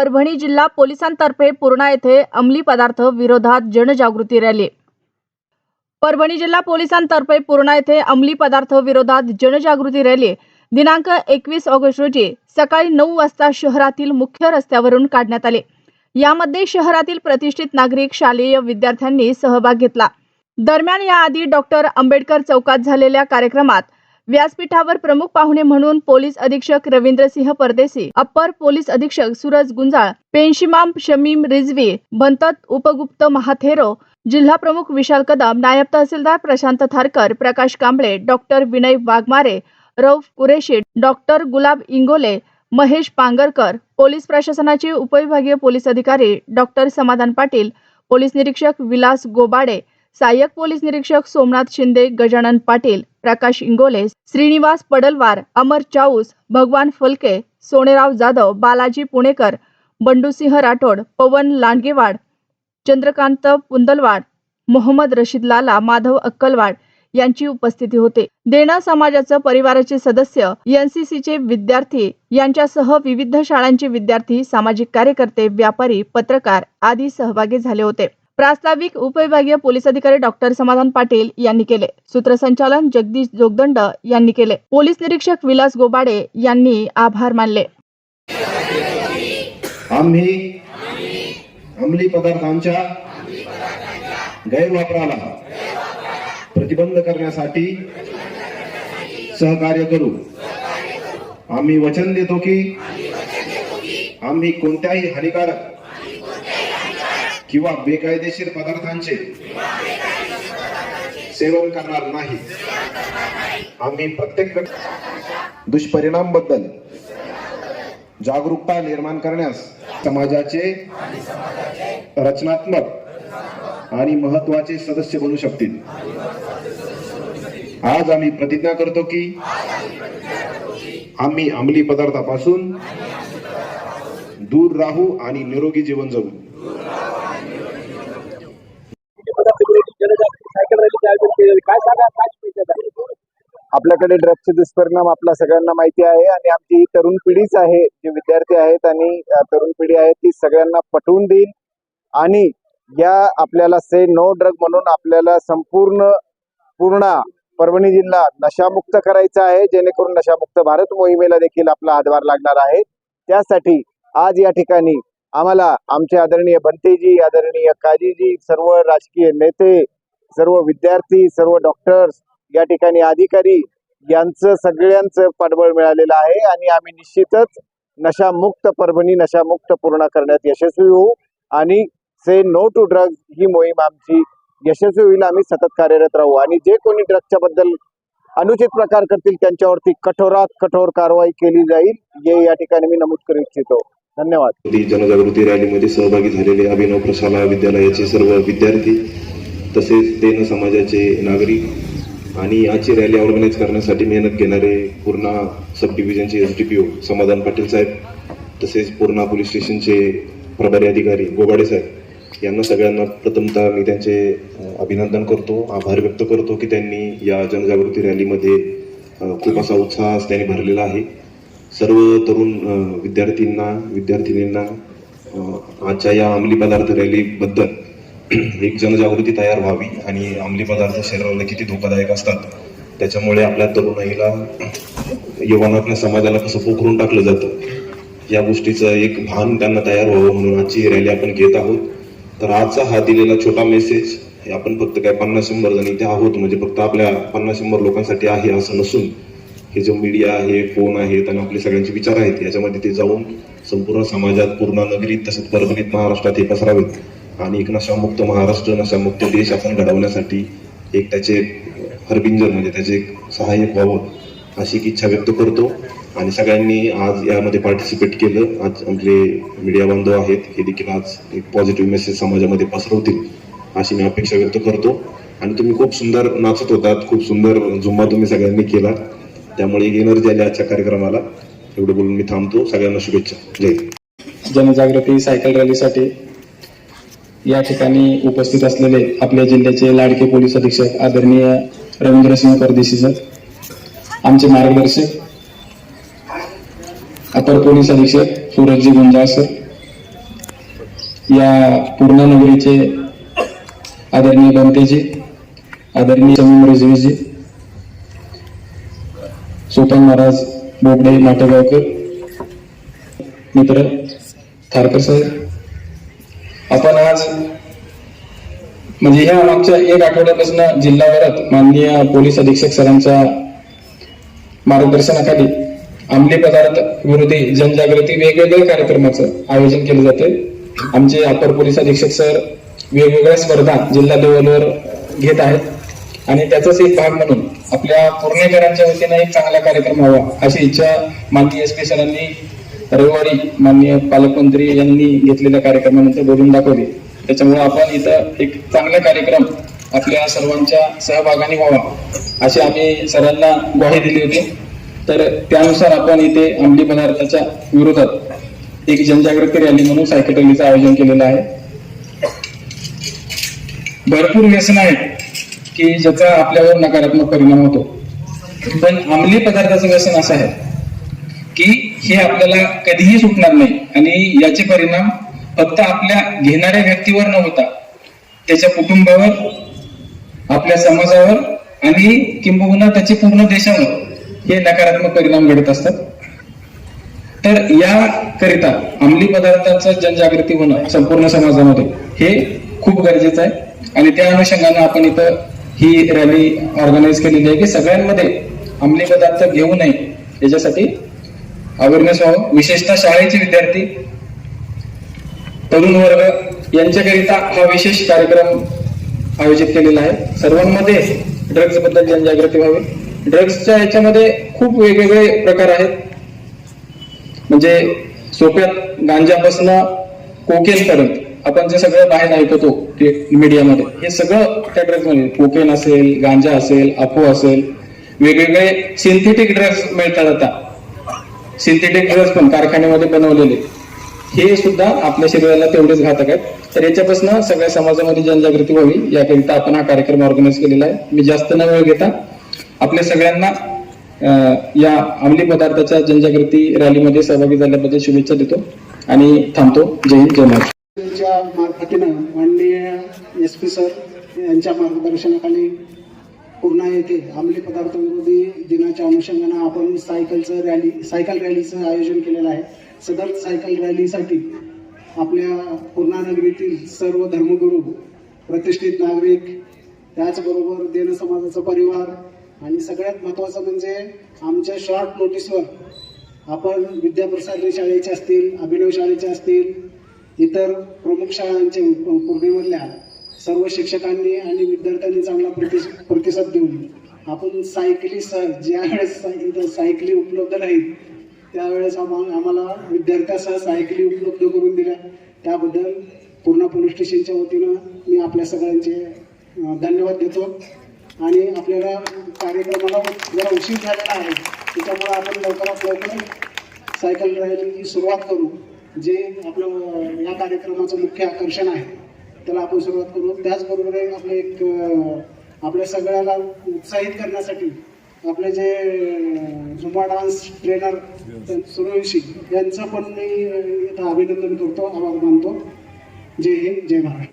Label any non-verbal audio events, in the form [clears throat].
परभणी जिल्हा पोलिसांतर्फे पूर्णा येथे अंमली पदार्थ विरोधात जनजागृती रॅली. परभणी जिल्हा पोलिसांतर्फे पूर्णा येथे अंमली पदार्थ विरोधात जनजागृती रॅली. दिनांक एकवीस ऑगस्ट रोजी सकाळी नऊ वाजता शहरातील मुख्य रस्त्यावरून काढण्यात आले. यामध्ये शहरातील प्रतिष्ठित नागरिक शालेय विद्यार्थ्यांनी सहभाग घेतला. दरम्यान याआधी डॉक्टर आंबेडकर चौकात झालेल्या कार्यक्रमात व्यासपीठावर प्रमुख पाहुणे म्हणून पोलीस अधीक्षक रवींद्रसिंह परदेसी अप्पर पोलीस अधीक्षक सूरज गुंजाळ पेन्शिमाम शमीम रिझवी भंतत उपगुप्त महाथेरो जिल्हा प्रमुख विशाल कदम नायब तहसीलदार Prashant Tharkar Prakash Kamble doctor Vinay Waghmare Rauf Qureshi doctor Gulab Ingole Mahesh Pangarkar police प्रशासनाचे उपविभागीय पोलीस अधिकारी डॉक्टर समाधान पाटील पोलीस निरीक्षक विलास गोबाडे सहाय्यक पोलीस निरीक्षक सोमनाथ शिंदे गजानन पाटील प्रकाश इंगोले श्रीनिवास पडलवार अमर चाऊस भगवान फलके सोनेराव जाधव बालाजी पुणेकर बंडूसिंह राठोड पवन लांडगेवाड चंद्रकांत पुंदलवाड मोहम्मद रशीद लाला माधव अक्कलवाड यांची उपस्थिती होते. देणा समाजाचं परिवाराचे सदस्य एनसीसीचे विद्यार्थी यांच्यासह विविध शाळांचे विद्यार्थी सामाजिक कार्यकर्ते व्यापारी पत्रकार आदी सहभागी झाले होते. प्रास्ताविक उपविभागीय पोलीस अधिकारी डॉक्टर समाधान पाटील यांनी केले. सूत्रसंचालन जगदीश जोगदंड यांनी केले. पोलीस निरीक्षक विलास गोबाडे यांनी आभार मानले. आम्ही अंमली पदार्थांच्या गैरवापराला प्रतिबंध करण्यासाठी सहकार्य करू. आम्ही वचन देतो की आम्ही कोणत्याही हानिकारक किंवा बेकायदेशीर पदार्थांचे सेवन करणार नाही. आम्ही प्रत्येक दुष्परिणामबद्दल जागरूकता निर्माण करण्यास समाजाचे रचनात्मक आणि महत्त्वाचे सदस्य बनू शकतील. आज आम्ही प्रतिज्ञा करतो की आम्ही अंमली पदार्थापासून दूर राहू आणि निरोगी जीवन जगू काय सांगा काय स्पेशल आहे आपल्याकडे ड्रग्सचे दुष्परिणाम आपल्या सगळ्यांना माहिती आहे आणि आमची तरुण पिढीच आहे जे विद्यार्थी आहेत आणि तरुण पिढी आहे ती सगळ्यांना पटवून देईल आणि या आपल्याला से नो ड्रग म्हणून आपल्याला संपूर्ण पूर्ण परभणी जिल्हा नशामुक्त करायचा आहे जेणेकरून नशामुक्त भारत मोहिमेला देखील आपला हातभार लागणार आहे. त्यासाठी आज या ठिकाणी आम्हाला आमचे आदरणीय बंतेजी आदरणीय काजीजी सर्व राजकीय नेते सर्व विद्यार्थी सर्व डॉक्टर्स या ठिकाणी अधिकारी यांचं सगळ्यांचं पाठबळ मिळालेलं आहे आणि आम्ही निश्चितच नशामुक्त परभणी नशामुक्त पूर्ण करण्यात यशस्वी होऊ आणि से नो टू ड्रग्ज ही मोहीम आमची यशस्वी होईल आम्ही सतत कार्यरत राहू. आणि जे कोणी ड्रगच्या बद्दल अनुचित प्रकार करतील त्यांच्यावरती कठोरात कठोर कारवाई केली जाईल हे या ठिकाणी मी नमूद करू इच्छितो. धन्यवाद. जनजागृती रॅलीमध्ये सहभागी झालेले अभिनव प्रशाला विद्यालयाचे सर्व विद्यार्थी तसेच देन समाजाचे नागरिक. आणि याची रॅली ऑर्गनाईज करण्यासाठी मेहनत घेणारे Purna sub डिव्हिजनचे S D P O Samadhan Patil साहेब तसेच पूर्णा पोलीस स्टेशनचे प्रभारी अधिकारी गोबाडे साहेब यांना सगळ्यांना प्रथमतः मी त्यांचे अभिनंदन करतो आभार व्यक्त करतो की त्यांनी या जनजागृती रॅलीमध्ये खूप असा उत्साह त्यांनी भरलेला आहे. सर्व तरुण विद्यार्थींना विद्यार्थिनींना आजच्या या अंमली पदार्थ रॅलीबद्दल [clears throat] एक जनजागृती तयार व्हावी आणि अंमली पदार्थ शरीराला किती धोकादायक असतात त्याच्यामुळे आपल्या तरुणाईला युवानातल्या समाजाला कसं पोखरून टाकलं जातं या गोष्टीचं एक भान त्यांना तयार व्हावं म्हणून आजची रॅली आपण घेत आहोत. तर आजचा हा दिलेला छोटा मेसेज हे आपण फक्त काय पन्नास शंभर जण इथे आहोत म्हणजे फक्त आपल्या पन्नास शंभर लोकांसाठी आहे असं नसून हे जो मीडिया आहे फोन आहेत आणि आपले सगळ्यांचे विचार आहेत याच्यामध्ये ते जाऊन संपूर्ण समाजात पूर्ण नगरीत तसंच परभणीत महाराष्ट्रात हे पसरावेत. आणि एक नशामुक्त महाराष्ट्र नशामुक्त देश आपण घडवण्यासाठी एक त्याचे हरबिंजर म्हणजे त्याचे एक सहाय्यक व्हावं अशी एक इच्छा व्यक्त करतो. आणि सगळ्यांनी आज यामध्ये पार्टिसिपेट केलं. आज आपले मीडिया बांधव आहेत हे देखील आज एक पॉझिटिव्ह मेसेज समाजामध्ये पसरवतील अशी मी अपेक्षा व्यक्त करतो. आणि तुम्ही खूप सुंदर नाचत होतात खूप सुंदर झुंबा तुम्ही सगळ्यांनी केला. त्यामुळे एक एनर्जी आली आजच्या कार्यक्रमाला. एवढं बोलून मी थांबतो. सगळ्यांना शुभेच्छा. जय जनजागृती सायकल रॅलीसाठी या ठिकाणी उपस्थित असलेले आपल्या जिल्ह्याचे लाडके पोलीस अधीक्षक आदरणीय रवींद्रसिंह परदेशी सर आमचे मार्गदर्शक अपर पोलीस अधीक्षक सूरजजी गुंजाळ सर या पूर्ण नगरीचे आदरणीय बनतेजी आदरणीय समीम रिजवीजी सोपान महाराज बोबडे माटेगावकर मित्र थारकर साहेब आपण आज म्हणजे ह्या मागच्या एक आठवड्यापासून जिल्हाभरात माननीय पोलीस अधीक्षक सरांच्या मार्गदर्शनाखाली अंमली पदार्थ विरोधी जनजागृती वेगवेगळ्या कार्यक्रमाचं आयोजन केलं जाते. आमचे अपर पोलीस अधीक्षक सर वेगवेगळ्या स्पर्धा जिल्हा लेवलवर घेत आहेत. आणि त्याचाच एक भाग म्हणून आपल्या पुणेकरांच्या वतीने एक चांगला कार्यक्रम व्हावा अशी इच्छा माननीय एस पी सरांनी रविवारी माननीय पालकमंत्री यांनी घेतलेल्या कार्यक्रमानंतर बोलून दाखवले. त्याच्यामुळे आपण इथं एक चांगला कार्यक्रम आपल्या सर्वांच्या सहभागाने व्हावा अशी आम्ही सरांना ग्वाही दिली होती. तर त्यानुसार आपण इथे अंमली पदार्थाच्या विरोधात एक जनजागृती रॅली म्हणून सायकल रॅलीचं आयोजन केलेलं आहे. भरपूर व्यसन आहेत की ज्याचा आपल्यावर नकारात्मक परिणाम होतो. पण अंमली पदार्थाचं व्यसन असं आहे की हे आपल्याला कधीही सुटणार नाही. आणि याचे परिणाम फक्त आपल्या घेणाऱ्या व्यक्तीवर न होता त्याच्या कुटुंबावर आपल्या समाजावर आणि किंबहुना त्याचे पूर्ण देशावर हे नकारात्मक परिणाम घडत असतात. तर याकरिता अंमली पदार्थांचं जनजागृती होणं संपूर्ण समाजामध्ये हे खूप गरजेचं आहे. आणि त्या अनुषंगाने आपण इथं ही रॅली ऑर्गनाईज केलेली आहे की सगळ्यांमध्ये अंमली पदार्थ घेऊ नये याच्यासाठी अवेअरनेस व्हावं. विशेषतः शाळेचे विद्यार्थी तरुण वर्ग यांच्याकरिता हा विशेष कार्यक्रम आयोजित केलेला आहे. सर्वांमध्ये ड्रग्जबद्दल जनजागृती व्हावी. ड्रग्सच्या याच्यामध्ये खूप वेगवेगळे प्रकार आहेत. म्हणजे सोप्यात गांजापासून कोकेन पर्यंत आपण जे सगळं बाहेर ऐकतो मीडियामध्ये हे सगळं त्या ड्रग्जमध्ये. कोकेन असेल गांजा असेल अफो असेल वेगवेगळे सिंथेटिक ड्रग्ज मिळतात आता. सिंथेटिक ड्रग्ज पण कारखान्यामध्ये बनवलेले. हे सुद्धा आपल्या शरीराला तेवढेच घातक आहेत. तर याच्यापासून सगळ्या समाजामध्ये जनजागृती व्हावी याकरिता आपण हा कार्यक्रम ऑर्गनाईज केलेला आहे. मी जास्त न वेळ घेता आपल्या सगळ्यांना या अंमली पदार्थाच्या जनजागृती रॅलीमध्ये सहभागी झाल्याबद्दल शुभेच्छा देतो आणि थांबतो. जय हिंद जय महाराष्ट्र. मार्फतीनं माननीय एस पी सर यांच्या मार्गदर्शनाखाली पूर्णा येथे अंमली पदार्थ विरोधी दिनाच्या अनुषंगानं आपण सायकलचं रॅली सायकल रॅलीचं आयोजन केलेलं आहे. सदर सायकल रॅलीसाठी आपल्या पूर्णा नगरीतील सर्व धर्मगुरू प्रतिष्ठित नागरिक त्याचबरोबर देन समाजाचा परिवार आणि सगळ्यात महत्त्वाचं म्हणजे आमच्या शॉर्ट नोटीसवर आपण विद्याप्रसाद शाळेचे असतील अभिनव शाळेचे असतील इतर प्रमुख शाळांचे पूर्णेमधल्या सर्व शिक्षकांनी आणि विद्यार्थ्यांनी चांगला प्रति प्रतिसाद देऊन आपण सायकली सह ज्या वेळेस इथं सायकली उपलब्ध नाहीत त्यावेळेस आम्हाला आम्हाला विद्यार्थ्यासह सायकली उपलब्ध करून दिल्या. त्याबद्दल पूर्ण पोलीस स्टेशनच्या वतीनं मी आपल्या सगळ्यांचे धन्यवाद देतो. आणि आपल्याला कार्यक्रमाला जरा उशीर झालेला आहे त्याच्यामुळे आपण लवकरात लवकर सायकल रॅलीची सुरुवात करू जे आपलं या कार्यक्रमाचं मुख्य आकर्षण आहे. त्याला आपण सुरुवात करू. त्याचबरोबर आपले आपलं एक आपल्या सगळ्याला उत्साहित करण्यासाठी आपले जे अं, झुंबा डान्स ट्रेनर सूर्यवंशी यांचं पण मी इथं अभिनंदन करतो आभार मानतो. जय हिंद जय महाराष्ट्र.